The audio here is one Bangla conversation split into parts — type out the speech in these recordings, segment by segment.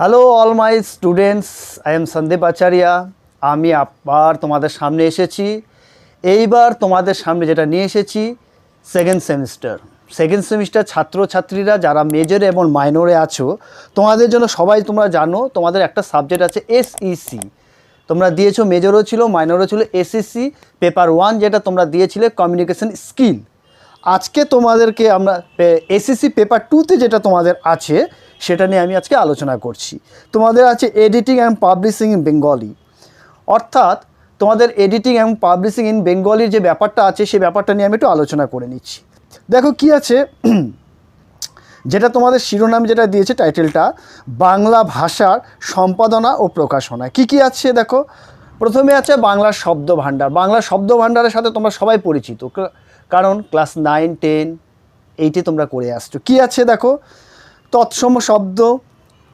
Hello all my students I am Sandip Acharya আমি আবার তোমাদের সামনে এসেছি। এইবার তোমাদের সামনে যেটা নিয়ে এসেছি সেকেন্ড সেমিস্টার সেকেন্ড সেমিস্টার ছাত্রছাত্রীরা যারা মেজরে এবং মাইনরে আছো, তোমাদের জন্য সবাই তোমরা জানো, তোমাদের একটা সাবজেক্ট আছে এসইসি তোমরা দিয়েছ মেজরও ছিল মাইনরও ছিল এসএসসি পেপার ওয়ান যেটা তোমরা দিয়েছিলে কমিউনিকেশন স্কিল আজকে তোমাদেরকে আমরা এসএসসি পেপার টুতে যেটা তোমাদের আছে, সেটা নিয়ে আমি আজকে আলোচনা করছি। তোমাদের আছে editing and publishing in Bengali অর্থাৎ তোমাদের এডিটিং এবং পাবলিশিং ইন বেঙ্গলির যে ব্যাপারটা আছে সেই ব্যাপারটা নিয়ে আমি একটু আলোচনা করে নিচ্ছি। দেখো কি আছে? যেটা তোমাদের শিরোনাম যেটা দিয়েছে টাইটেলটা, বাংলা ভাষার সম্পাদনা ও প্রকাশনা। কি কি আছে দেখো? প্রথমে আছে বাংলা শব্দ ভাণ্ডার বাংলা শব্দ ভাণ্ডারের সাথে তোমরা সবাই পরিচিত। কারণ ক্লাস নাইন, টেন এইটে তোমরা করে আসছো। কি আছে দেখো? তৎসম শব্দ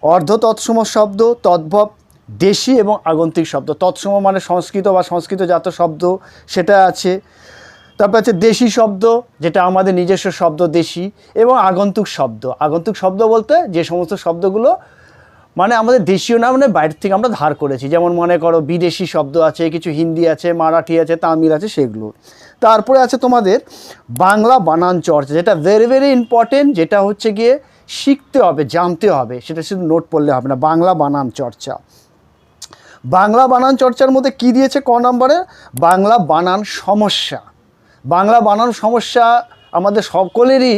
অর্ধ তৎসম শব্দ, তদ্ভব, দেশি এবং আগন্তুক শব্দ। তৎসম মানে সংস্কৃত বা সংস্কৃতজাত শব্দ, সেটা আছে। তারপর আছে দেশি শব্দ, যেটা আমাদের নিজস্ব শব্দ, দেশি এবং আগন্তুক শব্দ। আগন্তুক শব্দ বলতে যে সমস্ত শব্দগুলো মানে আমাদের দেশীয় না মানে বাইরের থেকে আমরা ধার করেছি। যেমন মনে করো বিদেশি শব্দ আছে, কিছু হিন্দি আছে, মারাঠি আছে, তামিল আছে, সেগুলো। তারপরে আছে তোমাদের বাংলা বানান চর্চা, যেটা ভেরি ভেরি ইম্পর্টেন্ট যেটা হচ্ছে গিয়ে শিখতে হবে, জানতে হবে, সেটা শুধু নোট পড়লে হবে না, বাংলা বানান চর্চা। বাংলা বানান চর্চার মধ্যে কি দিয়েছে ক নম্বরে? বাংলা বানান সমস্যা। বাংলা বানান সমস্যা আমাদের সকলেরই,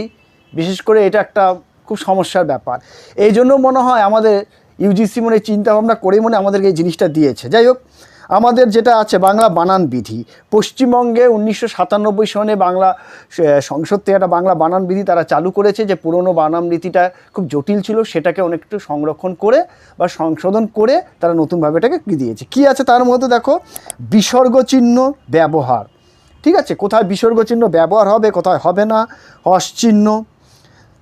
বিশেষ করে এটা একটা খুব সমস্যার ব্যাপার। এই জন্য মনে হয় আমাদের ইউজিসি মনে চিন্তা ভাবনা করে মনে আমাদেরকে এই জিনিসটা দিয়েছে। যাই হোক আমাদের যেটা আছে বাংলা বানান বিধি। পশ্চিমবঙ্গে উনিশশো সাতানব্বই সনে বাংলা সংসদ থেকে একটা বাংলা বানান বিধি তারা চালু করেছে যে পুরনো বানান নীতিটা খুব জটিল ছিল, সেটাকে অনেকটু সংরক্ষণ করে বা সংশোধন করে তারা নতুনভাবে এটাকে দিয়েছে। কি আছে তার মধ্যে দেখো? বিসর্গ চিহ্ন ব্যবহার। ঠিক আছে? কোথায় বিসর্গ চিহ্ন ব্যবহার হবে, কোথায় হবে না? হস চিহ্ন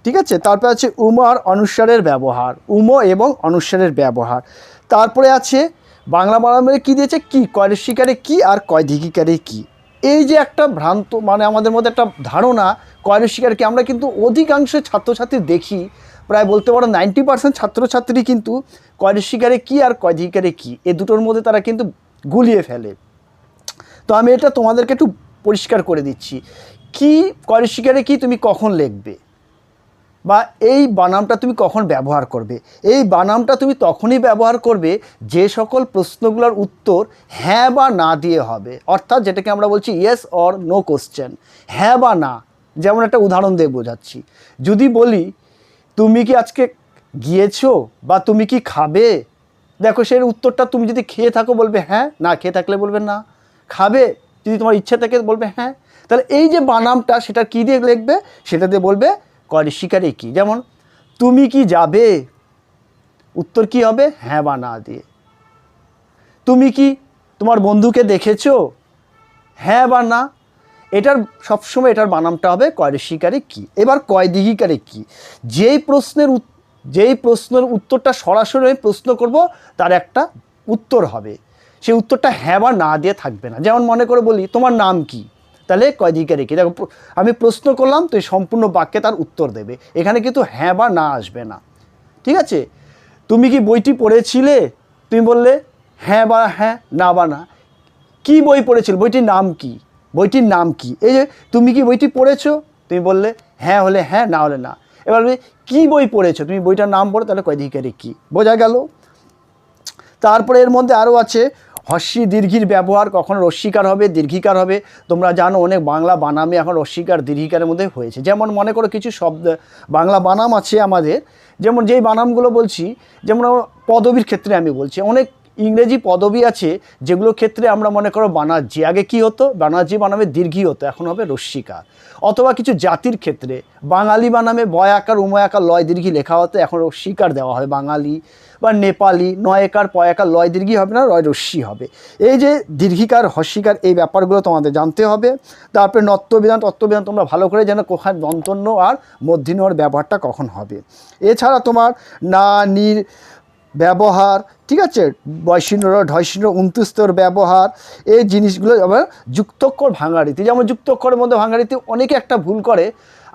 ঠিক আছে? তারপরে আছে উম আর অনুস্বারের ব্যবহার। উম এবং অনুস্বারের ব্যবহার। তারপরে আছে বাংলা বানামে কী দিয়েছে? কি? কয়ের শিকারে কি? আর কয় ধিকিকারে কি? এই যে একটা ভ্রান্ত মানে আমাদের মধ্যে একটা ধারণা কয়ের শিকার কি? আমরা কিন্তু অধিকাংশ ছাত্রছাত্রী দেখি, প্রায় বলতে পারো নাইনটি পার্সেন্ট ছাত্রছাত্রী কিন্তু কয়ের শিকারে কি আর কয় ধিকিকারে কি? এ দুটোর মধ্যে তারা কিন্তু গুলিয়ে ফেলে। তো আমি এটা তোমাদেরকে একটু পরিষ্কার করে দিচ্ছি। কি কয়ের শিকারে কি তুমি কখন লিখবে? বা এই বানামটা তুমি কখন ব্যবহার করবে? এই বানামটা তুমি তখনই ব্যবহার করবে যে সকল প্রশ্নগুলোর উত্তর হ্যাঁ বা না দিয়ে হবে। অর্থাৎ যেটাকে আমরা বলছি ইয়েস অর নো কোশ্চেন হ্যাঁ বা না, যেমন একটা উদাহরণ দিয়ে বোঝাচ্ছি। যদি বলি, তুমি কি আজকে গিয়েছো বা তুমি কি খাবে? দেখো সেই উত্তরটা তুমি যদি খেয়ে থাকো বলবে হ্যাঁ। না, খেয়ে থাকলে বলবে না। খাবে? যদি তোমার ইচ্ছে থাকে বলবে হ্যাঁ। তাহলে এই যে বানামটা, সেটা কী দিয়ে লিখবে? সেটা দিয়ে বলবে করে শিকারে কি? যেমন, তুমি কি যাবে? উত্তর কি হবে? হ্যাঁ বা না দিয়ে। তুমি কি তোমার বন্ধুকে দেখেছ? হ্যাঁ বা না? এটার সবসময় এটার বানামটা হবে শিকারে কি? এবার কয় দিঘিকারে কি? যেই প্রশ্নের যেই প্রশ্নের উত্তরটা সরাসরি আমি প্রশ্ন করব, তার একটা উত্তর হবে। সেই উত্তরটা হ্যাঁ বা না দিয়ে থাকবে না। যেমন মনে করে বলি, তোমার নাম কি? তাহলে কয় দিঘিকারে কি দেখো আমি প্রশ্ন করলাম, তো এই সম্পূর্ণ বাক্যে তার উত্তর দেবে। এখানে কিন্তু হ্যাঁ বা না আসবে না। ঠিক আছে? তুমি কি বইটি পড়েছিলে? তুমি বললে হ্যাঁ বা হ্যাঁ না বা না। কি বই পড়েছিল? বইটির নাম কি? বইটির নাম কি? এই যে, তুমি কি বইটি পড়েছো? তুমি বললে হ্যাঁ হলে হ্যাঁ না হলে না। এবার কি বই পড়েছো? তুমি বইটার নাম পড়ো তাহলে কয়দিকারে কি বোঝা গেল? তারপরে এর মধ্যে আরও আছে হস্যি দীর্ঘির ব্যবহার কখন রস্মিকার হবে, দীর্ঘিকার হবে। তোমরা জানো অনেক বাংলা বানামে এখন রস্মিকার দীর্ঘিকারের মধ্যে হয়েছে। যেমন মনে করো কিছু শব্দ, বাংলা বানাম আছে আমাদের। যেমন যেই বানামগুলো বলছি, যেমন পদবীর ক্ষেত্রে আমি বলছি, অনেক ইংরেজি পদবী আছে যেগুলোর ক্ষেত্রে আমরা মনে করো বানার্জি। আগে কি হতো? বানার্জি বানামে দীর্ঘী হতো, এখন হবে রস্বীকার অথবা কিছু জাতির ক্ষেত্রে, বাঙালি বানামে বয় আকার, উময় আকার, লয় দীর্ঘি লেখা হতো, এখন রস্বীকার দেওয়া হয় বাঙালি বা নেপালি, নয় একার, পয় একার, লয় দীর্ঘি হবে না, রয় রশ্মি হবে। এই যে দীর্ঘিকার হস্যিকার এই ব্যাপারগুলো তোমাদের জানতে হবে। তারপরে নত্যবিধান তত্ত্ববিধান তোমরা ভালো করে যেন কোথায় দন্তন্য আর মধ্যিনর ব্যবহারটা কখন হবে। এছাড়া তোমার না নির ব্যবহার ঠিক আছে? বয়সীন্দ্র ঢয়সীন্দ্র উনত্রিস্তর ব্যবহার, এই জিনিসগুলো আবার যুক্তক্ষর ভাঙাড়িতে যেমন যুক্তক্ষরের মধ্যে ভাঙাড়িতে অনেকে একটা ভুল করে।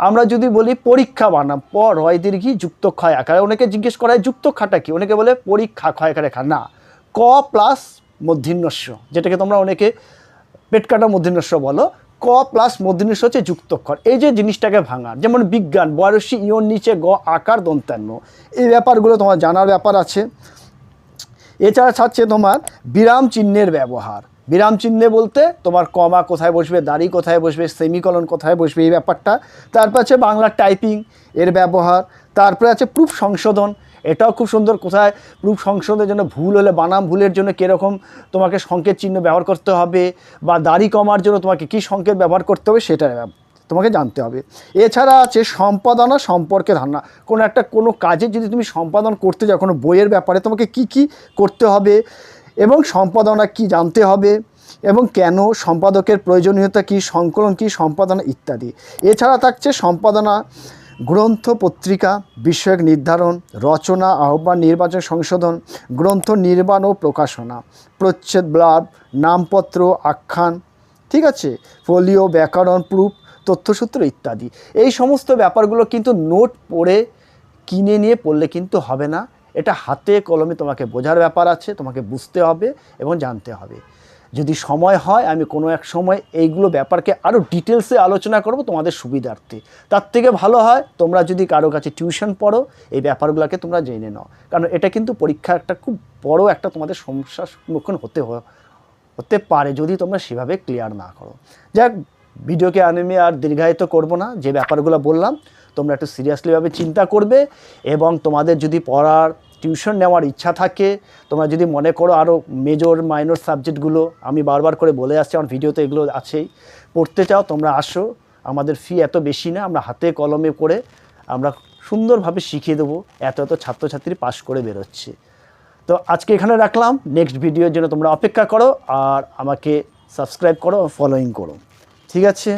আমরা যদি বলি পরীক্ষা বানাম প রয় দীর্ঘি যুক্ত ক্ষয় আকারে অনেকে জিজ্ঞেস করা হয় যুক্ত খাটা কি? অনেকে বলে পরীক্ষা ক্ষয় আকারে খা না, ক প্লাস মধ্যিন্নস্য, যেটাকে তোমরা অনেকে পেট কাটা মধ্যিন্নস্য বলো। ক প্লাস মধ্যিন্নস্য হচ্ছে যুক্তক্ষর। এই যে জিনিসটাকে ভাঙা যেমন বিজ্ঞান, বয়সী ইয়ন, নিচে গ, আকার, দন্তান্ন। এই ব্যাপারগুলো তোমার জানার ব্যাপার আছে। এছাড়া থাকছে তোমার বিরাম চিহ্নের ব্যবহার। বিরাম চিহ্নে বলতে তোমার কমা কোথায় বসবে, দাড়ি কোথায় বসবে, সেমিকলন কোথায় বসবে, এই ব্যাপারটা। তারপর আছে বাংলা টাইপিং এর ব্যবহার। তারপরে আছে প্রুফ সংশোধন। এটাও খুব সুন্দর। কোথায় প্রুফ সংশোধনের জন্য ভুল হলে, বানাম ভুলের জন্য কীরকম তোমাকে সংকেত চিহ্ন ব্যবহার করতে হবে বা দাড়ি কমার জন্য তোমাকে কী সংকেত ব্যবহার করতে হবে সেটা তোমাকে জানতে হবে। এছাড়া আছে সম্পাদনা সম্পর্কে ধারণা। কোনো একটা কোনো কাজে যদি তুমি সম্পাদন করতে যাও, কোনো বইয়ের ব্যাপারে তোমাকে কি কি করতে হবে এবং সম্পাদনা কি জানতে হবে এবং কেন সম্পাদকের প্রয়োজনীয়তা কি, সংকলন কি, সম্পাদনা ইত্যাদি। এছাড়া থাকছে সম্পাদনা গ্রন্থ পত্রিকা, বিষয়ক নির্ধারণ, রচনা, আহ্বান, নির্বাচন, সংশোধন, গ্রন্থ নির্মাণ ও প্রকাশনা, প্রচ্ছেদ, ব্লাব, নামপত্র, আখ্যান, ঠিক আছে? ফোলিও, ব্যাকরণ, প্রুফ তথ্যসূত্র ইত্যাদি। এই সমস্ত ব্যাপারগুলো কিন্তু নোট পড়ে কিনে নিয়ে পড়লে কিন্তু হবে না। এটা হাতে কলমে তোমাকে বোঝার ব্যাপার আছে, তোমাকে বুঝতে হবে এবং জানতে হবে। যদি সময় হয়, আমি কোনো এক সময় এইগুলো ব্যাপারকে আরও ডিটেলসে আলোচনা করব তোমাদের সুবিধার্থে। তার থেকে ভালো হয়, তোমরা যদি কারও কাছে টিউশন পড়ো, এই ব্যাপারগুলোকে তোমরা জেনে নাও। কারণ এটা কিন্তু পরীক্ষা একটা খুব বড় একটা তোমাদের সমস্যার সম্মুখীন হতে হতে পারে যদি তোমরা সেভাবে ক্লিয়ার না করো। যাক ভিডিওকে আমি আর দীর্ঘায়িত করব না, যে ব্যাপারগুলো বললাম, তোমরা একটু সিরিয়াসলিভাবে চিন্তা করবে এবং তোমাদের যদি পড়ার টিউশন নেওয়ার ইচ্ছা থাকে, তোমরা যদি মনে করো আরও মেজর মাইনর সাবজেক্টগুলো আমি বারবার করে বলে আসছি, আমার ভিডিওতে এগুলো আছেই, পড়তে চাও, তোমরা আসো। আমাদের ফি এত বেশি না, আমরা হাতে কলমে করে আমরা সুন্দরভাবে শিখিয়ে দেবো, এত এত ছাত্রছাত্রী পাশ করে বেরোচ্ছে। তো আজকে এখানে রাখলাম নেক্সট ভিডিওর জন্য তোমরা অপেক্ষা করো, আর আমাকে সাবস্ক্রাইব করো ফলোইং করো। ঠিক আছে